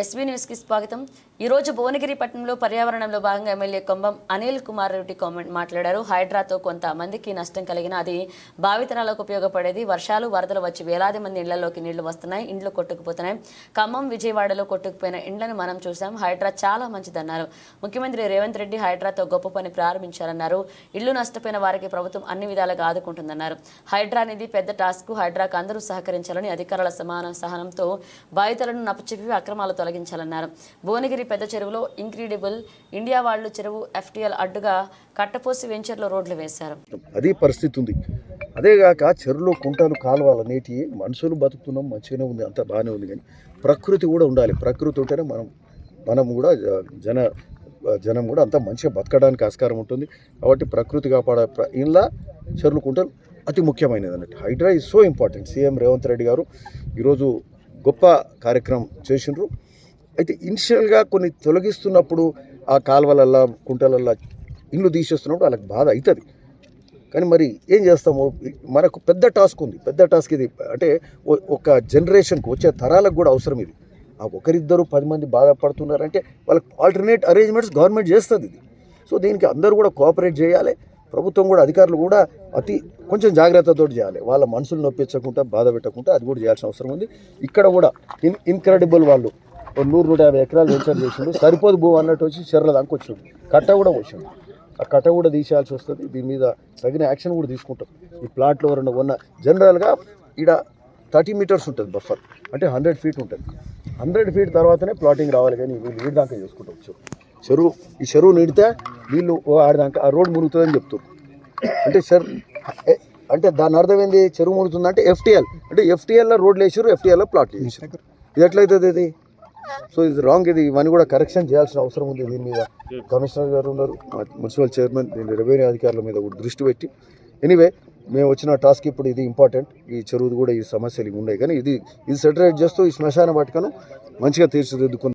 SB న్యూస్కి స్వాగతం. ఈరోజు భువనగిరి పట్టణంలో పర్యావరణంలో భాగంగా ఎమ్మెల్యే కొంబం అనిల్ కుమార్ రెడ్డి కామెంట్ మాట్లాడారు. హైడ్రాతో కొంతమందికి నష్టం కలిగిన అది భావితరాలకు ఉపయోగపడేది. వర్షాలు వరదలు వచ్చి వేలాది మంది ఇళ్ళలోకి నీళ్ళు వస్తున్నాయి ఇండ్లు కొట్టుకుపోతున్నాయి. ఖమ్మం విజయవాడలో కొట్టుకుపోయిన ఇండ్లను మనం చూసాం. హైడ్రా చాలా మంచిదన్నారు. ముఖ్యమంత్రి రేవంత్ రెడ్డి హైడ్రాతో గొప్ప పని ప్రారంభించారన్నారు. ఇళ్ళు నష్టపోయిన వారికి ప్రభుత్వం అన్ని విధాలుగా ఆదుకుంటుందన్నారు. హైడ్రా అనేది పెద్ద టాస్క్. హైడ్రాకు అందరూ సహకరించాలని అధికారుల సమాన సహనంతో బాధితులను నప్పచెప్పి అక్రమాలతో తొలగించాలన్నారు. భువనగిరి పెద్ద చెరువులో ఇంక్రీడిబుల్ ఇండియా వాళ్ళు చెరువు ఎఫ్టీఎల్ అడ్డుగా కట్టపోసి వెంచర్లో రోడ్లు వేశారు. అదే పరిస్థితి ఉంది. అదేగాక చెరువులో కుంటలు కాలువలు నీటి మనుషులు బతుకుతున్నాం మంచిగానే ఉంది అంత బాగానే ఉంది కానీ ప్రకృతి కూడా ఉండాలి. ప్రకృతి ఉంటేనే మనం మనం కూడా జ- జన జనం కూడా అంత మంచిగా బతకడానికి ఆస్కారం ఉంటుంది. కాబట్టి ప్రకృతి కాపాడే ప్ర- ఇలా చెరువులు కుంటలు అతి ముఖ్యమైనది అన్నట్టు. HYDRAA is so important CM Revanth Reddy గారు ఈరోజు గొప్ప కార్యక్రమం చేసిండ్రు. అయితే ఇనిషియల్గా కొన్ని తొలగిస్తున్నప్పుడు ఆ కాలువలల్లా కుంటలల్లా ఇల్లు తీసేస్తున్నప్పుడు వాళ్ళకి బాధ అవుతుంది కానీ మరి ఏం చేస్తాము? మనకు పెద్ద టాస్క్ ఉంది. పెద్ద టాస్క్ ఇది. అంటే ఒక జనరేషన్కి వచ్చే తరాలకు కూడా అవసరం ఇది. ఆ ఒకరిద్దరు పది మంది బాధపడుతున్నారంటే వాళ్ళకి ఆల్టర్నేట్ అరేంజ్మెంట్స్ గవర్నమెంట్ చేస్తుంది ఇది. సో దీనికి అందరూ కూడా కోఆపరేట్ చేయాలి. ప్రభుత్వం కూడా అధికారులు కూడా అతి కొంచెం జాగ్రత్తతో చేయాలి. వాళ్ళ మనసులు నొప్పించకుండా బాధ పెట్టకుండా అది కూడా చేయాల్సిన అవసరం ఉంది. ఇక్కడ కూడా ఇన్ ఇన్క్రెడిబుల్ వాళ్ళు ఒక నూరు నూట యాభై ఎకరాలు వెంచర్ చేసిండు. సరిపోదు భూ అన్నట్టు వచ్చి చెర్ల దాకా వచ్చిండు. కట్ట కూడా వచ్చిండు ఆ కట్ట కూడా తీసేయాల్సి వస్తుంది. దీని మీద తగిన యాక్షన్ కూడా తీసుకుంటాం. ఈ ప్లాట్లో రెండు ఉన్న జనరల్గా ఈడ థర్టీ మీటర్స్ ఉంటుంది బఫర్ అంటే హండ్రెడ్ ఫీట్ ఉంటుంది. హండ్రెడ్ ఫీట్ తర్వాతనే ప్లాటింగ్ రావాలి కానీ వీళ్ళు వీడి దాకా చేసుకుంటాం చెరువు ఈ చెరువు నిడితే వీళ్ళు ఓ ఆ రోడ్ మునుగుతుందని చెప్తారు అంటే సార్ అంటే దాని అర్థం ఏంది? చెరువు మునుగుతుంది అంటే ఎఫ్టీఎల్ అంటే ఎఫ్టీఎల్లో రోడ్లు వేసారు ఎఫ్టీఎల్లో ప్లాట్ వేసారు ఇది ఎట్లయితుంది ఇది? సో ఇది రాంగ్ ఇది ఇవన్నీ కూడా కరెక్షన్ చేయాల్సిన అవసరం ఉంది దీని మీద. కమిషనర్ గారు ఉన్నారు మున్సిపల్ చైర్మన్ దీని రెవెన్యూ అధికారుల మీద కూడా దృష్టి పెట్టి. ఎనీవే మేము వచ్చిన టాస్క్ ఇప్పుడు ఇది ఇంపార్టెంట్ ఈ చెరువుది కూడా ఈ సమస్యలు ఇవి ఉన్నాయి. కానీ ఇది ఇది సెటరేట్ చేస్తూ ఈ శ్మశాన వాటికను మంచిగా తీర్చిదిద్దుకుని